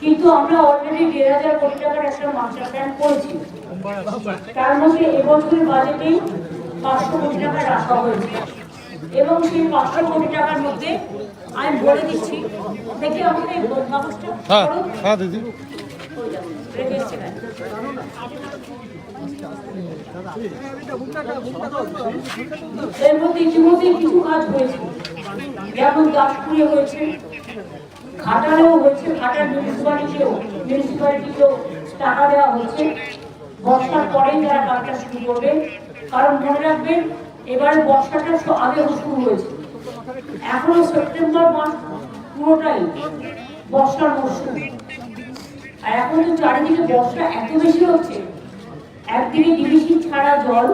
কিন্তু আমরা অলরেডি দেড় হাজার কোটি টাকার একটা মাস্টার প্ল্যান করেছি। তার মধ্যে এবছরের বাজেটেই পাঁচশো কোটি টাকা রাখা হয়েছে। এবং সেই পাঁচশো কোটি টাকার মধ্যে আমি বলে দিচ্ছি দেখি আমাদের এই কাগজটা হ্যাঁ হ্যাঁ দিদি। এর মধ্যে ইতিমধ্যে কিছু কাজ হয়েছে। যেমন দাসপুরে হয়েছে ঘাটালেও হয়েছে ঘাটাল মিউনিসিপালিটিও মিউনিসিপালিটিকেও টাকা দেওয়া হচ্ছে। বর্ষার পরেই তারা কাজটা শুরু করবে। কারণ মনে রাখবেন, এবারে বর্ষাটা সব আগে শুরু হয়েছে। এখনও সেপ্টেম্বর মাস পুরোটাই বর্ষার মরশুম। আর এখন তো চারিদিকে বর্ষা এত বেশি হচ্ছে, একদিকে ডিবিসি ছাড়া জল,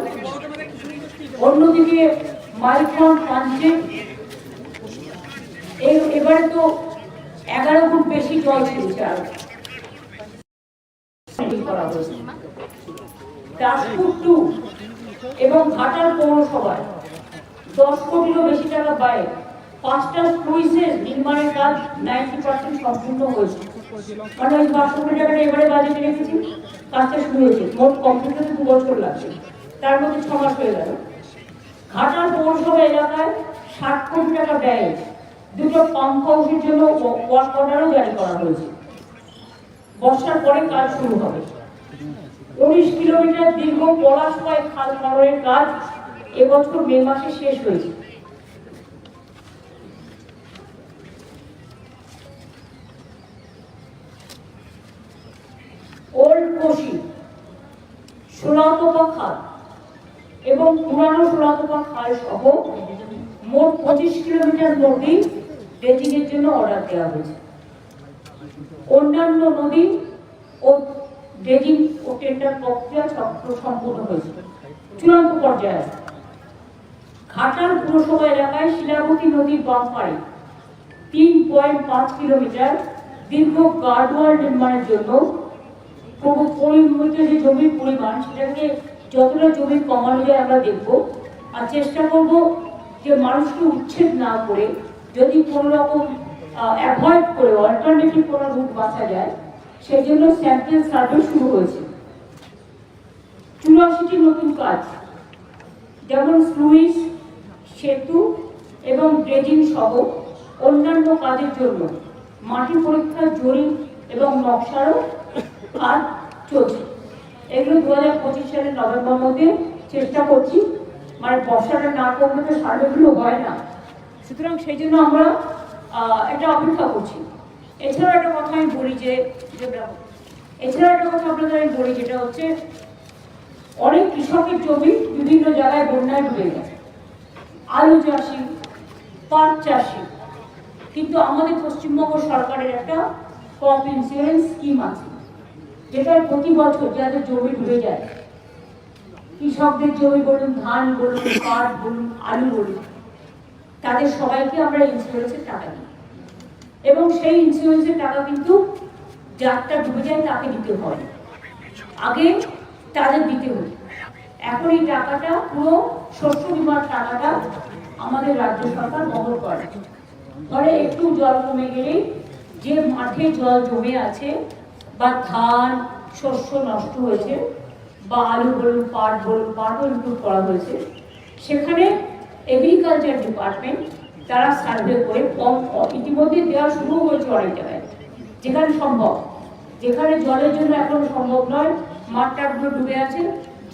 অন্যদিকে মাইক্রন পাঞ্চে এবারে তো এগারো ফুট বেশি জল ছেড়েছে আর হয়েছে দাসপুর টু এবং ঘাটাল পৌরসভায় দশ কোটিরও বেশি টাকা ব্যয়ে পাঁচটা স্লুইসের নির্মাণের কাজ নাইনটি পার্সেন্ট সম্পূর্ণ হয়েছে। মানে ওই পাঁচশো কোটি টাকাটা এবারে বাজেটে রেখেছি, কাজটা শুরু হয়েছে। মোট কমপ্লিট হতে দু বছর লাগছে। তার মধ্যে ছ মাস হয়ে গেল। ঘাটাল পৌরসভা এলাকায় ষাট কোটি টাকা ব্যয়ে দুটো পাম্প হাউসের জন্য ওয়ার্ক অর্ডারও জারি করা হয়েছে। বর্ষার পরে কাজ শুরু হবে। উনিশ কিলোমিটার দীর্ঘ পলাশময় খাল খননের কাজ এবছর মে মাসে শেষ হয়েছে। ওল্ড কোশি, সোনাতপা খাল এবং পুরানো সোনাতপা খাল সহ মোট পঁচিশ কিলোমিটার নদী ড্রেজিংয়ের জন্য অর্ডার দেওয়া হয়েছে। অন্যান্য নদী ও ড্রেজিং ও টেন্ডার প্রক্রিয়া সম- সম্পূর্ণ হয়েছে। চূড়ান্ত পর্যায়ে আছে। ঘাটাল পুরসভা এলাকায় শিলাবতী নদীর বাম পাড়ে তিন পয়েন্ট পাঁচ কিলোমিটার দীর্ঘ গার্ডওয়াল নির্মাণের জন্য পরিমিত যে জমির পরিমাণ, সেটাকে যতটা জমি কমানো যায় আমরা দেখব। আর চেষ্টা করব যে মানুষকে উচ্ছেদ না করে যদি কোনো রকম অ্যাভয়েড করে অল্টারনেটিভ কোনো রুট বাঁচা যায় সেই জন্য স্যাম্পল সার্ভে শুরু হয়েছে। চুরাশিটি নতুন কাজ, যেমন স্লুইস সেতু এবং ড্রেজিং সহ অন্যান্য কাজের জন্য মাটি পরীক্ষার জরিপ এবং নকশারও কাজ চলছে। এগুলো দু হাজার পঁচিশ সালের নভেম্বর মধ্যে চেষ্টা করছি মানে বর্ষাটা না করলে তো সার্ভেগুলো হয় না। সুতরাং সেই জন্য আমরা এটা অপেক্ষা করছি। এছাড়াও একটা কথা আমি বলি যে, যে- এছাড়াও একটা কথা আপনাদের আমি বলি, যেটা হচ্ছে, অনেক কৃষকের জমি বিভিন্ন জায়গায় বন্যায় ডুবে গেছে। আলু চাষি, পাট চাষি, কিন্তু আমাদের পশ্চিমবঙ্গ সরকারের একটা ক্রপ ইন্স্যুরেন্স স্কিম আছে যেটা প্রতি বছর যাদের জমি ডুবে যায়, কৃষকদের জমি বলুন, ধান বলুন, পাট বলুন, আলু বলুন তাদের সবাইকে আমরা ইন্স্যুরেন্সের টাকা দিই। এবং সেই ইন্স্যুরেন্সের টাকা কিন্তু যারটা ডুবে যায়, তাকে দিতে হয়। আগে তাদের দিতে হতো। এখন এই টাকাটা, পুরো শস্য বিমার টাকাটা আমাদের রাজ্য সরকার বহন করে। ফলে একটু জল কমে গেলেই যে মাঠে জল জমে আছে বা ধান, শস্য নষ্ট হয়েছে, বা আলু বলুন, পাট বলুন পাটও ইনক্লুড করা হয়েছে, সেখানে এগ্রিকালচার ডিপার্টমেন্ট তারা সার্ভে করে কম ইতিমধ্যে দেওয়া শুরু হয়েছে অনেক জায়গায়। যেখানে সম্ভব। যেখানে জলের জন্য এখন সম্ভব নয়, মাঠটাগুলো ডুবে আছে,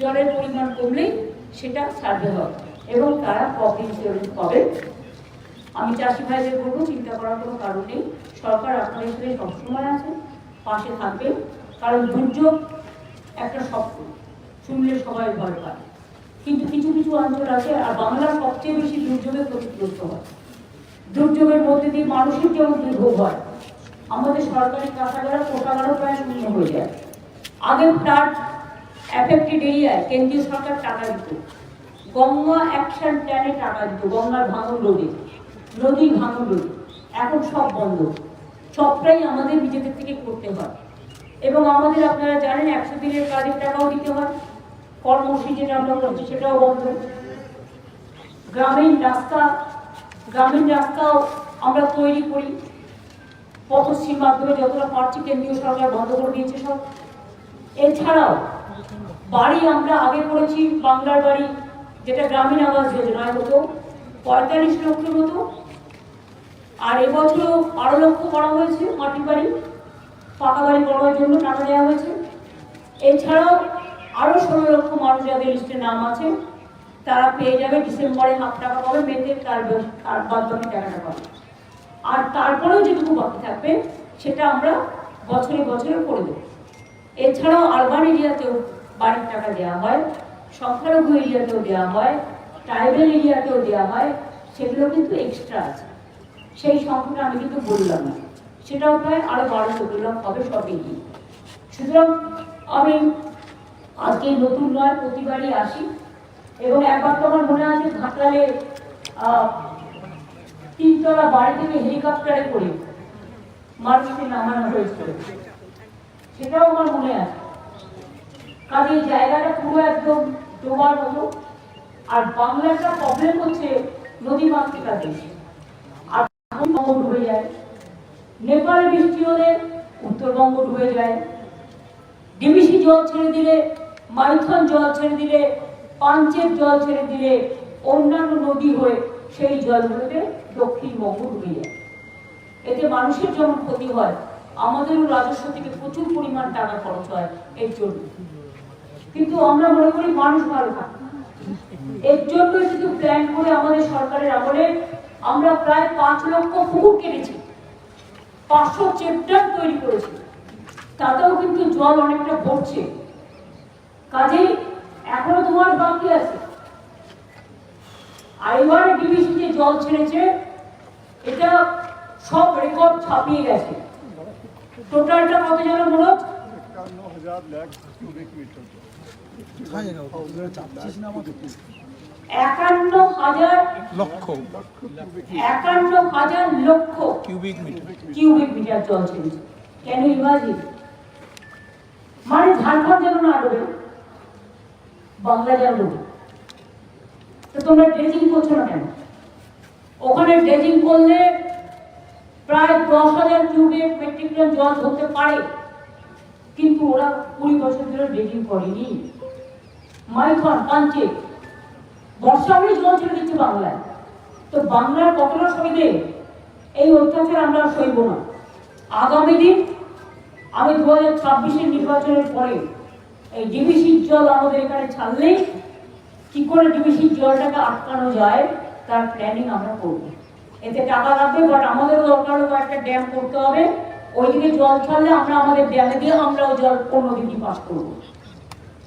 জলের পরিমাণ কমলেই সেটা সার্ভে হবে এবং তারা ক্রপ ইন্স্যুরেন্স পাবে আমি চাষি ভাইদের বলব, চিন্তা করার কোনো কারণ নেই। সরকার আপনাদের সাথে সবসময় আছে, পাশে থাকবে। কারণ দুর্যোগ একটা স্বপ্ন, শুনলে সবাই ভয় পায়। কিন্তু কিছু কিছু অঞ্চল আছে, আর বাংলার সবচেয়ে বেশি দুর্যোগে ক্ষতিগ্রস্ত হয়। দুর্যোগের মধ্যে দিয়ে মানুষের যেমন দুর্ভোগ হয়, আমাদের সরকারি কাঁচাগারা কোটাগারও প্রায় শূন্য হয়ে যায়। আগে ফ্লাড অ্যাফেক্টেড এরিয়ায় কেন্দ্রীয় সরকার টাকা দিত। গঙ্গা অ্যাকশন প্ল্যানে টাকা দিত, গঙ্গার ভাঙন রোধে। নদীর ভাঙন রোধে। এখন সব বন্ধ। সবটাই আমাদের নিজেদের থেকে করতে হয়। এবং আমাদের আপনারা জানেন, একশো দিনের কাজের টাকাও দিতে হয়। কর্মসূচি যেটা আমরা করছি, সেটাও বন্ধ। গ্রামীণ রাস্তা, গ্রামীণ রাস্তাও আমরা তৈরি করি। পথশ্রীর মাধ্যমে যতটা পারছি কেন্দ্রীয় সরকার বন্ধ করে দিয়েছে সব। এছাড়াও বাড়ি আমরা আগে করেছি বাংলার বাড়ি, যেটা গ্রামীণ আবাস যোজনায় হতো পঁয়তাল্লিশ লক্ষের মতো। আর এবছরও বারো লক্ষ করা হয়েছে মাটির বাড়ি, পাকা বাড়ি করার জন্য টাকা দেওয়া হয়েছে। এছাড়াও আরও ষোলো লক্ষ মানুষ যাদের লিস্টে নাম আছে, তারা পেয়ে যাবে ডিসেম্বরে হাফ টাকা পাবে, মেতে তার বাদ বাকি টাকাটা পাবে। আর তারপরেও যেটুকু বাকি থাকবে, সেটা আমরা বছরে বছরে করে দেবো। এছাড়াও আরবান এরিয়াতেও বাড়ির টাকা দেওয়া হয়, সংখ্যালঘু এরিয়াতেও দেওয়া হয়, ট্রাইবেল এরিয়াতেও দেওয়া হয়, সেগুলো কিন্তু এক্সট্রা আছে। সেই সংখ্যাটা আমি কিন্তু বললাম না। সেটাও প্রায় আরও বারো চোদ্দ লাখ হবে সবই সুতরাং আমি আজকে নতুন নয়, প্রতিবারই আসি। এবং একবার তো আমার মনে আছে ঘাটালে তিনতলা বাড়ি থেকে হেলিকপ্টারে করে মানুষকে নামানো হয়েছিল সেটাও আমার মনে আছে। কাজে এই জায়গাটা পুরো একদম ডোবার মতো। আর বাংলাটা প্রবলেম হচ্ছে নদী মাতৃকা দেশে। আর বঙ্গ ডুবে যায়। নেপালে বৃষ্টি হলে উত্তরবঙ্গ ডুবে যায়। ডিবিসি জল ছেড়ে দিলে মাইথন জল ছেড়ে দিলে, পাঞ্চের জল ছেড়ে দিলে অন্যান্য নদী হয়ে সেই জলগুলোতে দক্ষিণবঙ্গ ডুবে যায়। এতে মানুষের যেমন ক্ষতি হয়, আমাদেরও রাজস্ব থেকে প্রচুর পরিমাণ টাকা খরচ হয়, এর জন্য। কিন্তু আমরা মনে করি মানুষ ভালো থাকে। এর জন্য শুধু প্ল্যান করে আমাদের সরকারের আমলে আমরা প্রায় পাঁচ লক্ষ পুকুর কেটেছি, পাঁচশো চেপ্টার তৈরি করেছি। তাতেও কিন্তু জল অনেকটা ভরছে। কাজেই এখনও তোমার বাকি আছে। আইবার ডিভিশন যে জল ছেড়েছে এটা সব রেকর্ড ছাপিয়ে গেছে। টোটালটা কত যেন মনে একান্ন হাজার একান্ন লক্ষ। একান্ন হাজার লক্ষ কিউবিক মিটার কিউবিক মিটার জল ছেড়েছে। কেন ইমাজিন মানে ঝাড়খণ্ড যেন না ডোবে। বাংলা ডোবে তো তোমরা ড্রেজিং করছ না কেন? ওখানে ড্রেজিং করলে প্রায় দশ হাজার কিউবিক মেট্রিক টন জল ধরতে পারে। কিন্তু ওরা কুড়ি বছর ধরে ড্রেজিং করেনি। মাইথন পাঞ্চে বর্ষা হলে জল ছেড়ে দিচ্ছে বাংলায়। তো বাংলার কতটা সইবে এই অত্যাচার আমরা সইব না। আগামী দিন আমি দু হাজার ছাব্বিশের নির্বাচনের পরে ডিবিসির জল আমাদের এখানে ছাড়লেই কি করে ডিবিসির জলটাকে আটকানো যায়, তার প্ল্যানিং আমরা করব। এতে টাকা লাগবে বাট আমাদেরও দরকার হলো একটা ড্যাম করতে হবে। ওইদিকে জল ছাড়লে আমরা আমাদের ড্যামে দিয়ে আমরাও জল অন্য দিকে পাস করব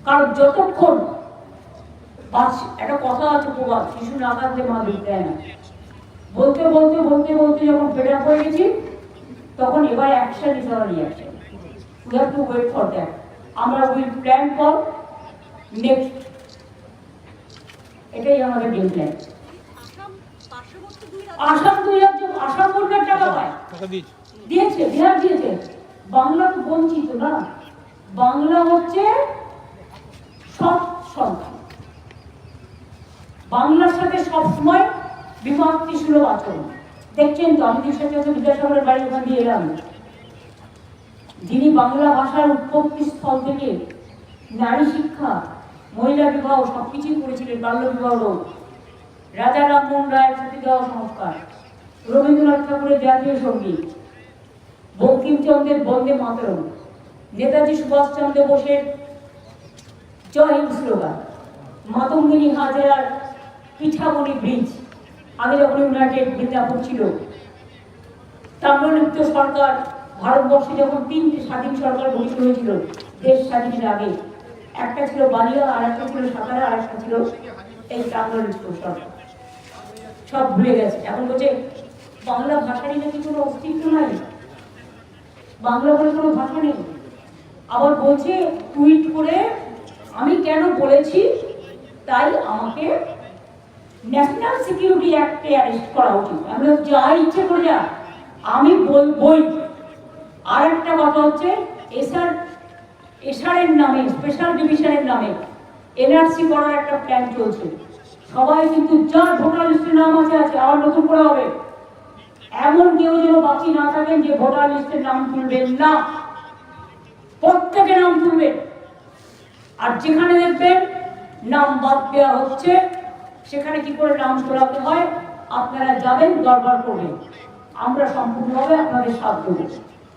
কারণ যতক্ষণ বাস একটা কথা আছে প্রবাদ, শিশু না কাঁদলে মা দেয় না। বলতে বলতে বলতে বলতে যখন ফেড হয়ে গেছি, তখন এবার অ্যাকশন নিতে হবে reaction we have to wait for that আমরা উইল প্ল্যান ফর নেক্সট এটাই আমাদের গেম প্ল্যান আসাম দুই রাজ্য আসাম সরকার টাকা পায়। টাকা দিয়েছে। বিহার দিয়েছে। বাংলা তো বঞ্চিত না। বাংলা হচ্ছে সব সন্তান। বাংলার সাথে সবসময় বিভক্তি সুলভ আচরণ। দেখছেন তো আমি সাথে সাথে বিদ্যাসাগরের বাড়ি ওখান দিয়ে এলাম। যিনি বাংলা ভাষার উৎপত্তি স্থল থেকে নারী শিক্ষা, মহিলা বিবাহ সবকিছুই করেছিলেন, বাল্য বিবাহ রোধ রাজা রামমোহন রায়ের সতীদাহ সংস্কার। রবীন্দ্রনাথ ঠাকুরের জাতীয় সংগীত। বঙ্কিমচন্দ্রের বন্দে মাতরম। নেতাজি সুভাষচন্দ্র বোসের জয় হিন্দ স্লোগান। মাতঙ্গিনী হাজারার পিঠামণি ব্রিজ। আগে যখন ইউনাইটেড মির্জাপুর ছিল, তাম্রলিপ্ত সরকার ভারতবর্ষে যখন তিনটি স্বাধীন সরকার গঠিত হয়েছিল, দেশ স্বাধীনের আগে, একটা ছিল বালিয়া আর একটা ছিল সাতারা, আর একটা ছিল এই তাম্রলিপ্ত সরকার। সব ভুলে গেছে। এখন বলছে, বাংলা ভাষারই নাকি কোনো অস্তিত্ব নাই? বাংলা বলে কোনো ভাষা নেই? আবার বলছে, টুইট করে, আমি কেন বলেছি? তাই আমাকে ন্যাশনাল সিকিউরিটি অ্যাক্টে অ্যারেস্ট করা উচিত। আমি যা ইচ্ছে করে যা, আমি বলবই আর একটা কথা হচ্ছে, এসআর, এসআরের নামে স্পেশাল ডিভিশনের নামে এনআরসি করার একটা প্ল্যান চলছে। সবাই কিন্তু যার ভোটার লিস্টে নাম আছে আছে, আবার নতুন করে হবে। এমন কেউ যেন বাকি না থাকেন যে ভোটার লিস্টের নাম তুলবেন না। প্রত্যেকে নাম তুলবেন। আর যেখানে দেখবেন নাম বাদ দেওয়া হচ্ছে, সেখানে কি করে নাম তোলাতে হয়? আপনারা যাবেন দরবার করবেন। আমরা সম্পূর্ণভাবে আপনাদের সাথ দেবো।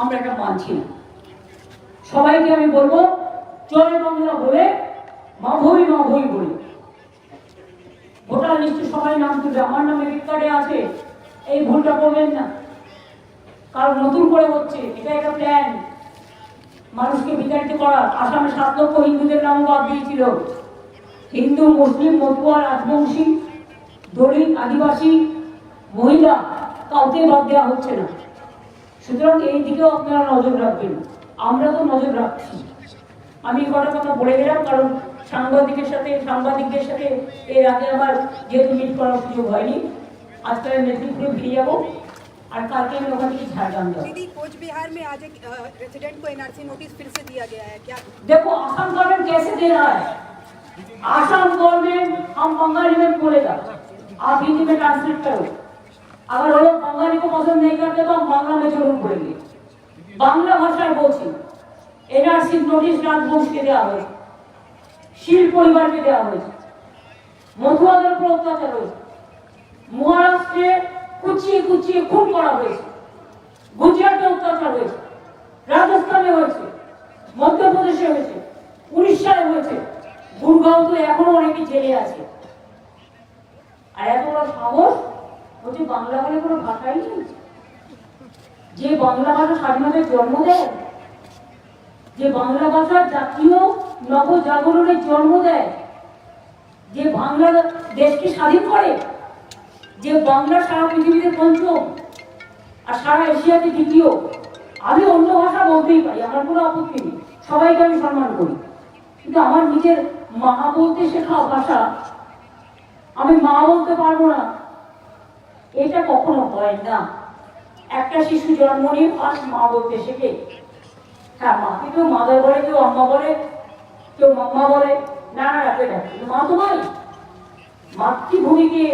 আমরা এটা মানছি না। সবাইকে আমি বলব জয় বাংলা বলে মা ভই মা ভই বলি। ভোটার লিস্টে সবাই নাম তুলবে। আমার নামে রেকর্ডে আছে, এই ভুলটা করবেন না। কারণ নতুন করে হচ্ছে, এটা একটা প্ল্যান মানুষকে বিতাড়িত করা। আসামে সাত লক্ষ হিন্দুদের নাম বাদ দিয়েছিল। হিন্দু, মুসলিম, মতুয়া, রাজবংশী, দলিত, আদিবাসী, মহিলা কাউকে বাদ দেওয়া হচ্ছে না। সুতরাং এই দিকেও আপনারা নজর রাখবেন আমরা তো নজর রাখছি আমি কটা কথা বলে গেলাম কারণ সাংবাদিকের সাথে সাংবাদিকদের সাথে এর আগে আমার যেহেতু মিট করার সুযোগ হয়নি আজকে আমি মেদিনীপুরে ফিরে যাবো আর কালকে আমি ওখান থেকে ঝাড়গ্রাম যাবো दीदी कोच बिहार में आज एक रेसिडेंट को एनआरसी नोटिस फिर से दिया गया है क्या देखो असम गवर्नमेंट कैसे दे रहा है असम गवर्नमेंट हम बंगाली में बोलेगा आप हिंदी में ट्रांसलेट करो আবার ওরা বাঙালিকে পছন্দ নেই করতে তো বাংলা মে জরুর করেনি বাংলা ভাষায় বলছি। এনআরসির নোটিশ রাজবংশকে দেওয়া হয়েছে। শীল পরিবারকে দেওয়া হয়েছে। মধুয়াদের উপর অত্যাচার হয়েছে। মহারাষ্ট্রে কুচিয়ে কুচিয়ে খুন করা হয়েছে। গুজরাটে অত্যাচার হয়েছে। রাজস্থানে হয়েছে। মধ্যপ্রদেশে হয়েছে। উড়িষ্যায় হয়েছে। গুরগাঁও তো এখনও অনেকে জেলে আছে। আর এত সাহস হচ্ছে বাংলা বলে কোনো ভাষাই নেই। যে বাংলা ভাষা স্বাধীনতার জন্ম দেয়, যে বাংলা ভাষার জাতীয় নবজাগরণের জন্ম দেয়, যে বাংলা দেশকে স্বাধীন করে, যে বাংলা সারা পৃথিবীতে পঞ্চম আর সারা এশিয়াতে দ্বিতীয় আমি অন্য ভাষা বলতেই পারি, আমার কোনো আপত্তি নেই। সবাইকে আমি সম্মান করি। কিন্তু আমার নিজের মা বলতে শেখা ভাষা আমি মা বলতে পারব না। এটা কখনো হয় না। একটা শিশু জন্ম নিয়ে ফার্স্ট মা বলতে শেখে। হ্যাঁ মাকে কেউ মাদার বলে, কেউ আম্মা বলে, কেউ মাম্মা বলে না না রাখে না মা তো নয় মাতৃভূমিকে